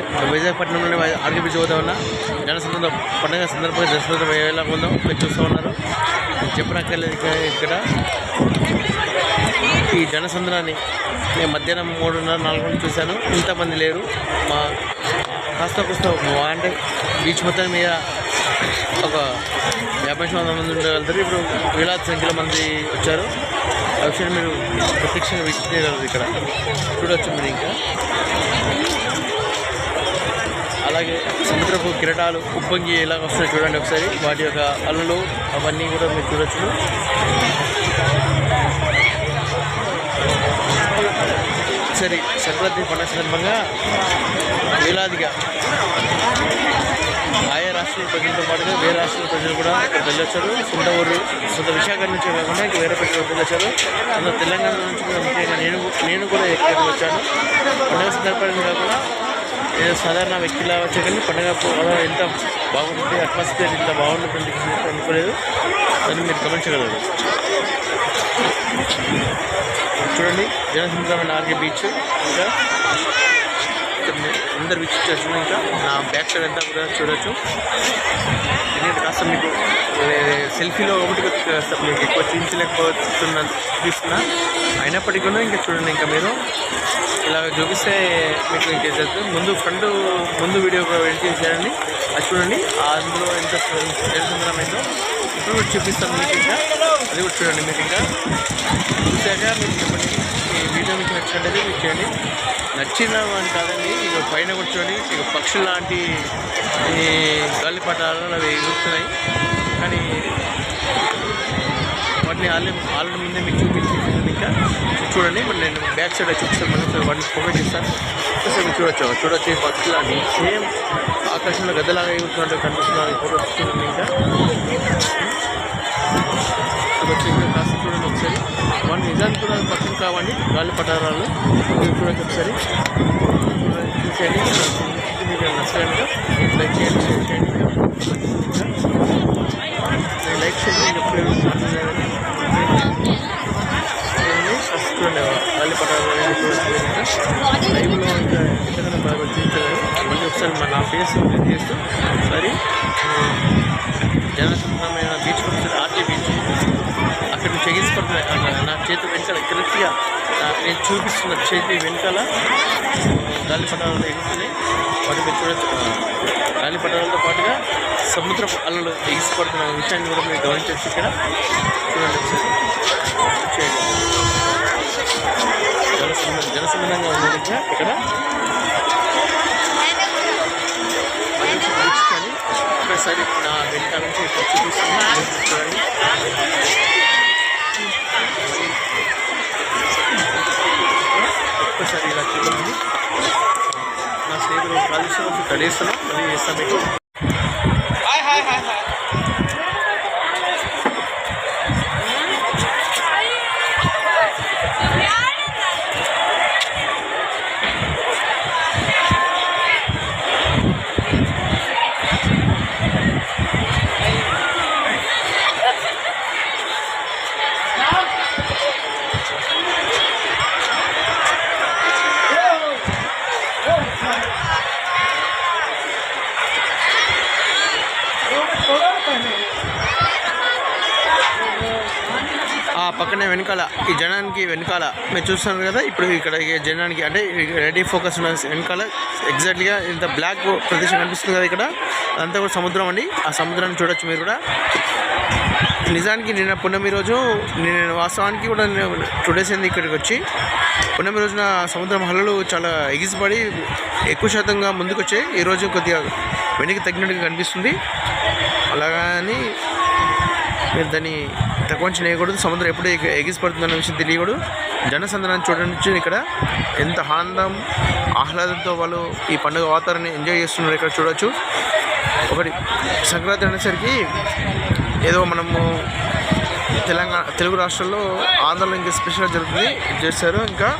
నుంచి విశాఖపట్నంలోని RK beach పోతా ఉన్నా పండుగ సందర్భంగా జనసందర్భం ఎలా ఉందో మీరు చూస్తూ ఉన్నారు. చెప్పనక్కర్లేదు ఇక్కడ ఈ జనసంద్రాన్ని నేను మధ్యాహ్నం మూడున్నర నాలుగు గంటలు చూశాను. ఇంతమంది లేరు. మా కాస్త కూస్త అంటే బీచ్ మొత్తం మీద ఒక యాభై వందల మంది ఉండగలుగుతారు ఇప్పుడు వేలాది సంఖ్యలో మంది వచ్చారు. ఆ విషయాన్ని మీరు ప్రత్యక్షంగా వీక్షించగలరు ఇక్కడ. చూడవచ్చు మీరు ఇంకా. అలాగే సముద్రపు కిరటాలు ఉప్పొంగి ఎలా వస్తాయి చూడండి ఒకసారి. వాటి యొక్క అలలు అవన్నీ కూడా మీరు చూడొచ్చు. సరే సంక్రాంతి పండుగ సందర్భంగా వేలాదిగా ఆయా రాష్ట్రాల ప్రజలతో పాటుగా వేరే రాష్ట్రాల ప్రజలు కూడా ఇక్కడ వెళ్ళొచ్చారు. సొంత ఊరు సొంత విశాఖ నుంచి కాకుండా ఇంకా వేరే ప్రజలు వెళ్ళొచ్చారు. అందులో తెలంగాణ నుంచి కూడా ముఖ్యంగా నేను నేను కూడా ఇక్కడికి వచ్చాను. పండుగ సందర్భంగా కాకుండా ఏదో సాధారణ వ్యక్తిలా వచ్చే కానీ పండుగ ఎంత బాగుంటుంది అట్మాస్ఫియర్ ఇంత బాగుంటుంది అనుకోలేదు. దాన్ని మీరు గమనించగలరు చూడండి జనసముద్రమైన ఆర్కే బీచ్. ఇంకా అందరు బీచ్ ఇంకా. నా బ్యాక్ సైడ్ అంతా కూడా చూడొచ్చు. ఎందుకంటే కాస్త మీకు సెల్ఫీలో ఒకటి మీకు ఎక్కువ చూపించలేకపోతున్నా చూపిస్తున్నా అయినప్పటికీ కూడా ఇంకా చూడండి ఇంకా మీరు. ఇలా చూపిస్తే మీకు ఇంకా చేస్తుంది ముందు ఫ్రంట్ ముందు వీడియో కూడా ఎడిట్ చేసేయండి. అది చూడండి. అందులో ఎంత జనసముద్రమైందో ఇప్పుడు కూడా చూపిస్తాను మీకు ఇంకా. అది కూడా చూడండి మీరు ఇంకా. చూశాక మీకు చెప్పండి. ఈ వీడియో మీకు నచ్చినట్టయితే మీకు చేయండి నచ్చిన అని కాదండి. ఇక పైన కూర్చోండి ఇక పక్షులు లాంటి ఈ గాలిపటాలు అవి ఎగురుతున్నాయి కానీ వాటిని ఆల్రెడీ ఆల్రెడీ ముందే మీకు చూపించేసాను ఇంకా చూడండి ఇప్పుడు నేను బ్యాక్ సైడ్ చూపిస్తాను మనం వాటిని ఫోకస్ చేస్తాను ఒకసారి మీరు చూడొచ్చు? చూడొచ్చు ఈ పక్షులు అని సేమ్ ఆకాశంలో గద్దలాగా ఎగురుతున్నట్టు కనిపిస్తున్నారు ఫోటో చూస్తున్నాను ఇంకా. కాస్త చూడండి ఒకసారి. వాళ్ళు నిజానికి కూడా పక్కన కావండి గాలి పటారాలు. మీరు చూడండి ఒకసారి. చూసేయండి. మీకు నచ్చలేదు లైక్ చేయండి షేర్ చేయండి. లైక్ చేయండి ఫస్ట్ చూడండి గాలి లైవ్లో ఇంకా బాగా చూపించారు మళ్ళీ ఒకసారి మన నా ఫేస్ చేస్తూ ఒకసారి జనసంద్రమైన బీచ్ ఒకసారి ఆర్టీ బీచ్ అక్కడ నుంచి అక్కడ నా చేతి వెనకాల కరెక్ట్గా నా- నేను చూపిస్తున్న చేతి వెనకాల గాలిపటాలు ఎగుతున్నాయి వాటి చూడొచ్చు ఆ, గాలిపటాలతో పాటుగా సముద్రపు అలలు ఎగిసిపడుతున్న విషయాన్ని కూడా మీరు గమనించవచ్చు ఇక్కడ. చూడండి ఒకసారి. చేయండి జనసంద్రం ఇక్కడ. ఒకసారి నా వెనకాల నుంచి ఇక్కడ చూపిస్తున్నాను చూడండి ఒక్కసారి ఇలా చూడండి. నా స్నేహితులు కాలుష్యం కడేస్తాను మళ్ళీ చేస్తాను మీకు ఆ పక్కనే వెనకాల ఈ జనానికి వెనకాల మీరు చూస్తున్నారు కదా ఇప్పుడు ఇక్కడ జనానికి అంటే రెడీ ఫోకస్ ఉన్న వెనకాల ఎగ్జాక్ట్లీగా ఇంత బ్లాక్ ప్రదేశం కనిపిస్తుంది కదా ఇక్కడ అదంతా కూడా సముద్రం అండి. ఆ సముద్రాన్ని చూడొచ్చు మీరు కూడా. నిజానికి నిన్న పున్నమి రోజు నేను వాస్తవానికి కూడా నేను చూడేసింది ఇక్కడికి వచ్చి. పున్నమి రోజున సముద్రం హలలు చాలా ఎగిసిపడి ఎక్కువ శాతంగా ముందుకు వచ్చాయి ఈరోజు కొద్దిగా వెనక్కి తగ్గినట్టుగా కనిపిస్తుంది. అలాగని మీరు దాన్ని తక్కువ చేయకూడదు సముద్రం ఎప్పుడు ఎగ- ఎగిసిపడుతుందన్న విషయం తెలియకూడదు. జనసంద్రాన్ని చూడడానికి ఇక్కడ. ఎంత ఆనందం ఆహ్లాదంతో వాళ్ళు ఈ పండుగ వాతావరణాన్ని ఎంజాయ్ చేస్తున్నారు ఇక్కడ చూడొచ్చు. ఒకటి సంక్రాంతి అనేసరికి ఏదో మనము తెలంగాణ తెలుగు రాష్ట్రాల్లో ఆంధ్రలో ఇంకా స్పెషల్గా జరుగుతుంది. చేస్తారు ఇంకా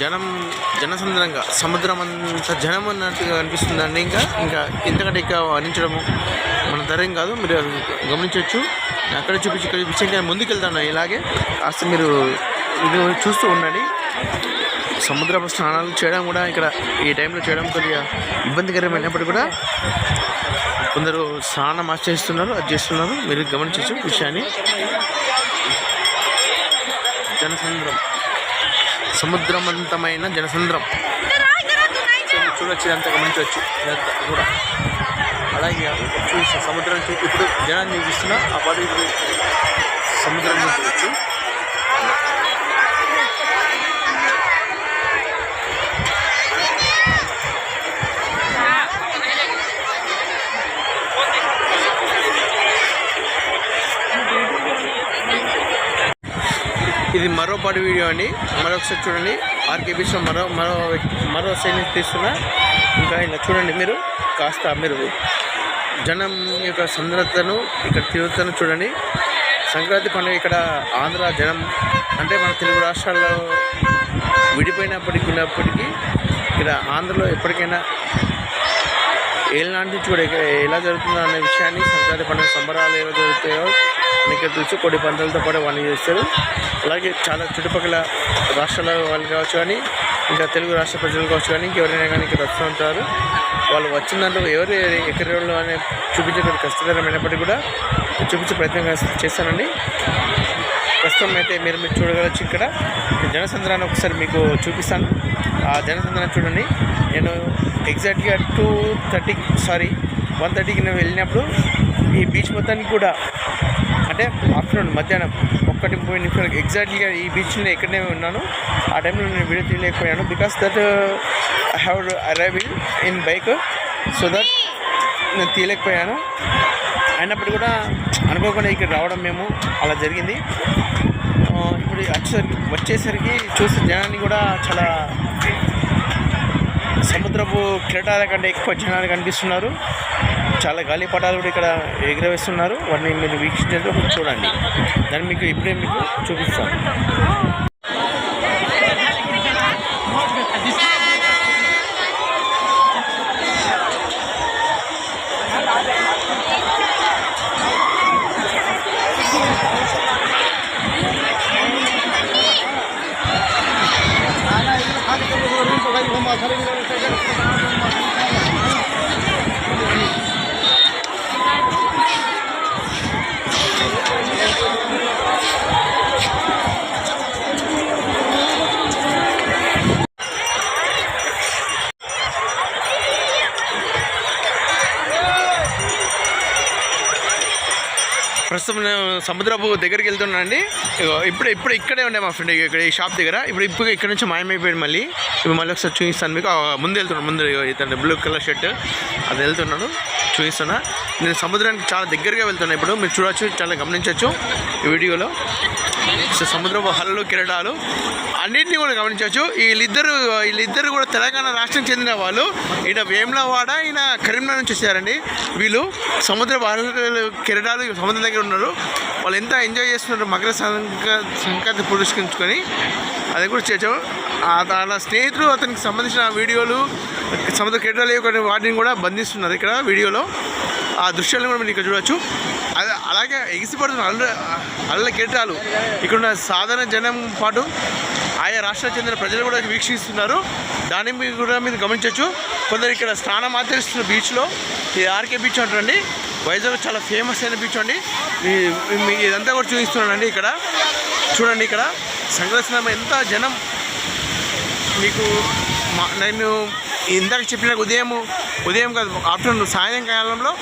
జనం జనసంద్రంగా సముద్రం అంత జనం అన్నట్టుగా అనిపిస్తుందండి ఇంకా. ఇంకా ఇంతకంటే ఇంకా వర్ణించడము మన ధైర్యం కాదు మీరు గమనించవచ్చు. నేను అక్కడ చూపించి ఇక్కడ చూపించి ఇంకా ముందుకు వెళ్తాను ఇలాగే. కాస్త మీరు ఇది చూస్తూ ఉండండి. సముద్రపు స్నానాలు చేయడం కూడా ఇక్కడ ఈ టైంలో చేయడం కొద్దిగా ఇబ్బందికరమైనప్పటికీ కూడా కొందరు స్నానం ఆచరిస్తున్నారు అది చేస్తున్నారు. మీరు గమనించవచ్చు విషయాన్ని. జనసంద్రం. సముద్రవంతమైన జనసంద్రం. చూడొచ్చు ఇదంతా గమనించవచ్చు. ఇదంతా కూడా. అలాగే చూసి సముద్రం ఇప్పుడు జనాన్ని చూపిస్తున్నా ఆ పాటు ఇప్పుడు సముద్రం చూపించవచ్చు ఇది మరో పాటి వీడియో అండి. మరొకసారి చూడండి. ఆర్కే ఆర్కేబీస్లో మరో మరో మరో సైన్ తీస్తున్నా ఇంకా ఇలా చూడండి మీరు. కాస్త మీరు జనం యొక్క సుందరతను ఇక్కడ తీవ్రతను చూడండి. సంక్రాంతి పండుగ ఇక్కడ ఆంధ్ర జనం అంటే మన తెలుగు రాష్ట్రాల్లో విడిపోయినప్పటికీ ఉన్నప్పటికీ ఇక్కడ ఆంధ్రలో ఎప్పటికైనా ఏళ్ళనాటి నుంచి కూడా ఇక్కడ ఎలా జరుగుతుందో అనే విషయాన్ని సంక్రాంతి పండుగ సంబరాలు ఎలా జరుగుతాయో మీకు తెలుసు. కోడి పంటలతో పాటు వాళ్ళు చేస్తారు. అలాగే చాలా చుట్టుపక్కల రాష్ట్రాల వాళ్ళు కావచ్చు కానీ ఇంకా తెలుగు రాష్ట్ర ప్రజలు కావచ్చు కానీ ఇంకెవరైనా కానీ ఇక్కడ వస్తూ ఉంటారు. వాళ్ళు వచ్చిన దాంట్లో ఎవరు ఎక్కడి వాళ్ళు అనే చూపించే కష్టతరమైనప్పటికీ కూడా చూపించే ప్రయత్నం చేస్తానండి. ప్రస్తుతం అయితే మీరు మీరు చూడగలచ్చు ఇక్కడ. జనసంద్రాన్ని ఒకసారి మీకు చూపిస్తాను. ఆ జనసంద్రాన్ని చూడండి. నేను ఎగ్జాక్ట్గా టూ థర్టీ సారీ వన్ థర్టీకి నేను వెళ్ళినప్పుడు ఈ బీచ్ మొత్తానికి కూడా అంటే ఆఫ్టర్నూన్ మధ్యాహ్నం ఒక్కటి ముప్పై నిమిషాలకు ఎగ్జాక్ట్లీగా ఈ బీచ్లో ఎక్కడనే ఉన్నాను. ఆ టైంలో నేను video తీయలేకపోయాను because that I have arriving in bike so that నేను తీయలేకపోయాను. అయినప్పుడు కూడా అనుకోకుండా ఇక్కడ రావడం మేము అలా జరిగింది. ఇప్పుడు వచ్చేసరికి వచ్చేసరికి చూసే జనాన్ని కూడా చాలా సముద్రపు కిరటాల కంటే ఎక్కువ జనాలు కనిపిస్తున్నారు. చాలా గాలిపటాలు కూడా ఇక్కడ ఎగురవేస్తున్నారు. వాటిని మీరు వీక్షించేది చూడండి. దాన్ని మీకు ఇప్పుడే మీకు చూపిస్తాను. సముద్రపు దగ్గరికి వెళ్తున్నానండి. ఇప్పుడు ఇప్పుడు ఇక్కడే ఉండే మా ఫ్రెండ్ ఇక్కడ ఈ షాప్ దగ్గర. ఇప్పుడు ఇప్పుడు ఇక్కడ నుంచి మాయమైపోయాడు మళ్ళీ. ఇప్పుడు మళ్ళీ ఒకసారి చూపిస్తాను మీకు. ముందు వెళ్తున్నాను ముందు ఇతను బ్లూ కలర్ షర్ట్ అది వెళ్తున్నాను చూపిస్తున్నా. నేను సముద్రానికి చాలా దగ్గరగా వెళ్తున్నాను ఇప్పుడు. మీరు చూడొచ్చు చాలా గమనించవచ్చు ఈ వీడియోలో. సో సముద్రపు హల్లు కిరటాలు అన్నింటినీ కూడా గమనించవచ్చు. వీళ్ళిద్దరు వీళ్ళిద్దరు కూడా తెలంగాణ రాష్ట్రం చెందిన వాళ్ళు. ఈయన వేములవాడ ఈయన కరీంనగర్ నుంచి వచ్చారండి. వీళ్ళు సముద్ర హల్లు కిరటాలు సముద్రం దగ్గర ఉన్నారు. వాళ్ళు ఎంత ఎంజాయ్ చేస్తున్నారు మకర సంక్రాంతి పురస్కరించుకొని అది కూడా చేసాం వాళ్ళ స్నేహితులు అతనికి సంబంధించిన వీడియోలు సముద్ర కిరటాలు వాటిని కూడా బంధిస్తున్నారు ఇక్కడ వీడియోలో. ఆ దృశ్యాలను కూడా మీరు ఇక్కడ చూడవచ్చు. అదే అలాగే ఎగిసిపడుతున్న అల్ల అల్ల కిరటాలు ఇక్కడ ఉన్న సాధారణ జనం పాటు ఆయా రాష్ట్రాలకు చెందిన ప్రజలు కూడా వీక్షిస్తున్నారు. దాని మీద కూడా మీరు గమనించవచ్చు. కొందరు ఇక్కడ స్నానం ఆచరిస్తున్న బీచ్లో ఇది ఆర్కే బీచ్ అంటారండి. వైజాగ్ చాలా ఫేమస్ అయిన బీచ్ అండి. మీ- ఇదంతా కూడా చూపిస్తున్నానండి ఇక్కడ. చూడండి ఇక్కడ. సంగ్రహం ఎంత జనం మీకు నేను ఇందాక చెప్పిన ఉదయం ఉదయం కాదు ఆఫ్టర్నూన్ సాయంకాలంలో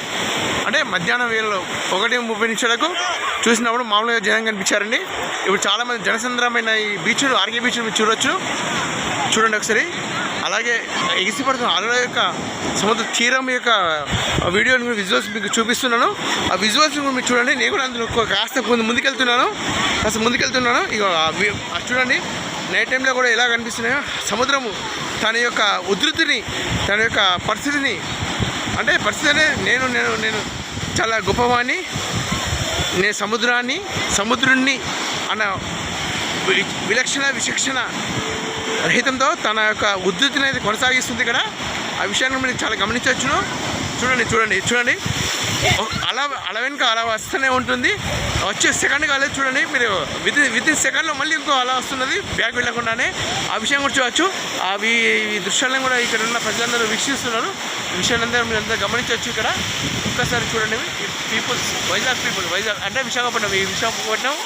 అంటే మధ్యాహ్నం వేళలో ఒకటి ముప్పై నిమిషాలకు చూసినప్పుడు మామూలుగా జనం కనిపించారండి. ఇప్పుడు చాలామంది జనసంద్రమైన ఈ బీచ్ ఆర్కే బీచ్ మీరు చూడొచ్చు. చూడండి ఒకసారి. అలాగే ఎగిసిపడుతున్న అలల యొక్క సముద్ర తీరం యొక్క వీడియోని మీరు విజువల్స్ మీకు చూపిస్తున్నాను. ఆ విజువల్స్ కూడా మీరు చూడండి. నేను కూడా అందులో ఒక కాస్త ముందు ముందుకెళ్తున్నాను. కాస్త ముందుకెళ్తున్నాను. ఇక చూడండి. నైట్ టైంలో కూడా ఎలా కనిపిస్తున్నాయో. సముద్రము తన యొక్క ఉధృతిని తన యొక్క పరిస్థితిని అంటే పరిస్థితి నేను నేను నేను చాలా గొప్పవాణ్ణి నేను సముద్రాన్ని సముద్రుణ్ణి అన్న విలక్షణ విచక్షణ రహితంతో తన యొక్క ఉద్ధృతిని అయితే కొనసాగిస్తుంది ఇక్కడ. ఆ విషయాన్ని మీరు చాలా గమనించవచ్చును. చూడండి చూడండి చూడండి. అలా అలా వెనుక అలా వస్తూనే ఉంటుంది. వచ్చే సెకండ్ కాలేదు చూడండి మీరు విత్ విత్ ఇన్ సెకండ్లో మళ్ళీ ఇంకో అలా వస్తున్నది బ్యాగ్ వెళ్ళకుండానే. ఆ విషయం కూడా చూడవచ్చు అవి ఈ దృశ్యాలను కూడా ఇక్కడ ఉన్న ప్రజలందరూ వీక్షిస్తున్నారు. విషయాలందరూ మీరు అంతా గమనించవచ్చు ఇక్కడ. ఒక్కసారి చూడండి పీపుల్స్ వైజాగ్ పీపుల్ వైజాగ్ అంటే విశాఖపట్నం ఈ విశాఖపట్నం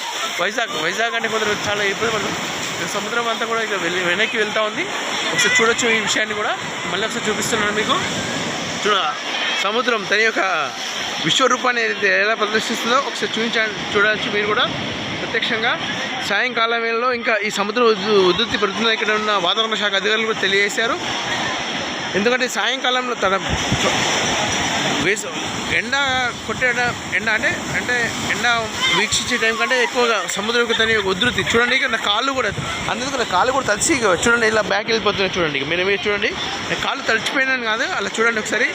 వైజాగ్ వైజాగ్ అంటే కొందరు చాలా ఇబ్బంది పడుతుంది సముద్రం అంతా కూడా ఇక వెళ్ళి వెనక్కి వెళ్తా ఉంది. ఒకసారి చూడొచ్చు ఈ విషయాన్ని కూడా. మళ్ళీ ఒకసారి చూపిస్తున్నాను మీకు. చూడ సముద్రం తన యొక్క విశ్వరూపాన్ని ఏదైతే ఎలా ప్రదర్శిస్తుందో ఒకసారి చూపించండి చూడవచ్చు మీరు కూడా ప్రత్యక్షంగా సాయంకాలం వేళలో ఇంకా ఈ సముద్రం ఉధృ- ఉధృతి పెడుతుందని ఇక్కడ ఉన్న వాతావరణ శాఖ అధికారులు కూడా తెలియజేశారు. ఎందుకంటే సాయంకాలంలో తన వేస ఎండ కొట్టే ఎండ అంటే అంటే ఎండ వీక్షించే టైం కంటే ఎక్కువగా సముద్రం యొక్క తన యొక్క ఉధృతి. చూడండి ఇక నా కాళ్ళు కూడా అందుకు నా కాళ్ళు కూడా తడిసి ఇక చూడండి ఇలా బ్యాక్ వెళ్ళిపోతున్నాయి చూడండి. మీరు మీరు చూడండి నా కాళ్ళు తడిచిపోయినాను కాదు అలా చూడండి ఒకసారి.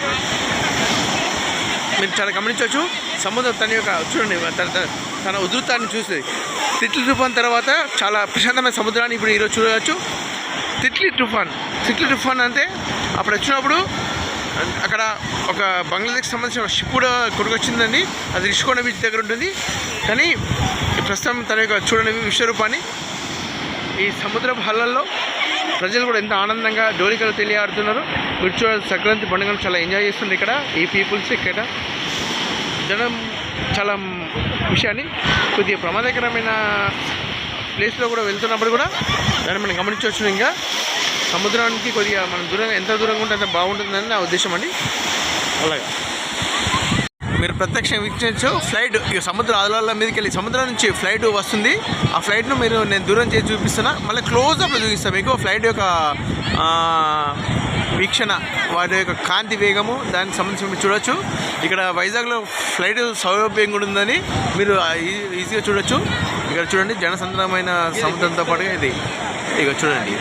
మీరు చాలా గమనించవచ్చు. సముద్రం తన యొక్క చూడండి తన తన- ఉధృతాన్ని చూసి. తిట్లి తుఫాన్ తర్వాత చాలా ప్రశాంతమైన సముద్రాన్ని ఇప్పుడు ఈరోజు చూడవచ్చు. తిట్లి తుఫాన్ తిట్లి తుఫాన్ అంటే అప్పుడు వచ్చినప్పుడు అక్కడ ఒక బంగ్లాదేశ్కి సంబంధించిన షిప్ కూడా కొడుకొచ్చిందండి అది రిషికొండ బీచ్ దగ్గర ఉంటుంది. కానీ ప్రస్తుతం తన యొక్క చూడని విశ్వరూపాన్ని ఈ సముద్రపు హల్లల్లో ప్రజలు కూడా ఎంత ఆనందంగా డోలికలు తెలియాడుతున్నారు. కూర్చో సంక్రాంతి పండుగను చాలా ఎంజాయ్ చేస్తుంది ఇక్కడ ఈ పీపుల్స్ ఇక్కడ. జనం చాలా విషయాన్ని కొద్దిగా ప్రమాదకరమైన ప్లేస్లో కూడా వెళ్తున్నప్పుడు కూడా దాన్ని మనం గమనించవచ్చు ఇంకా. సముద్రానికి కొద్దిగా మనం దూరంగా ఎంత దూరంగా ఉంటే అంత బాగుంటుందని నా ఉద్దేశం అండి. అలాగే. మీరు ప్రత్యక్షంగా వీక్షించు ఫ్లైట్ ఇక సముద్ర అలల మీదకి వెళ్ళి సముద్రం నుంచి ఫ్లైట్ వస్తుంది. ఆ ఫ్లైట్ను మీరు నేను దూరం చేసి చూపిస్తున్నా. మళ్ళీ క్లోజ్అప్లో చూపిస్తాను మీకు. ఫ్లైట్ యొక్క వీక్షణ వాటి యొక్క కాంతి వేగము దానికి సంబంధించి మీరు చూడొచ్చు. ఇక్కడ వైజాగ్లో ఫ్లైట్ సౌలభ్యం కూడా ఉందని మీరు ఈజీగా చూడొచ్చు. ఇక్కడ చూడండి జనసంద్రమైన సముద్రంతో పాటుగా ఇది. ఇక చూడండి.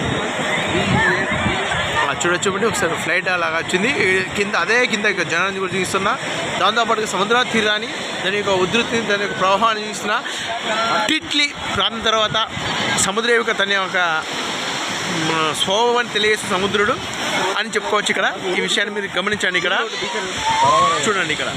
చూడొచ్చు బట్టి ఒకసారి ఫ్లైట్ అలాగా వచ్చింది. కింద అదే కింద ఇక జనాన్ని కూడా చూపిస్తున్నా. దాంతోపాటుగా సముద్ర తీరాన్ని దాని యొక్క ఉధృతిని దాని యొక్క ప్రవాహాన్ని చూస్తున్నా టిట్లీ ప్రాంతం తర్వాత సముద్ర యొక్క తన యొక్క మ్, స్వభావాన్ని తెలియజేసే సముద్రుడు అని చెప్పుకోవచ్చు ఇక్కడ. ఈ విషయాన్ని మీరు గమనించండి ఇక్కడ. చూడండి ఇక్కడ.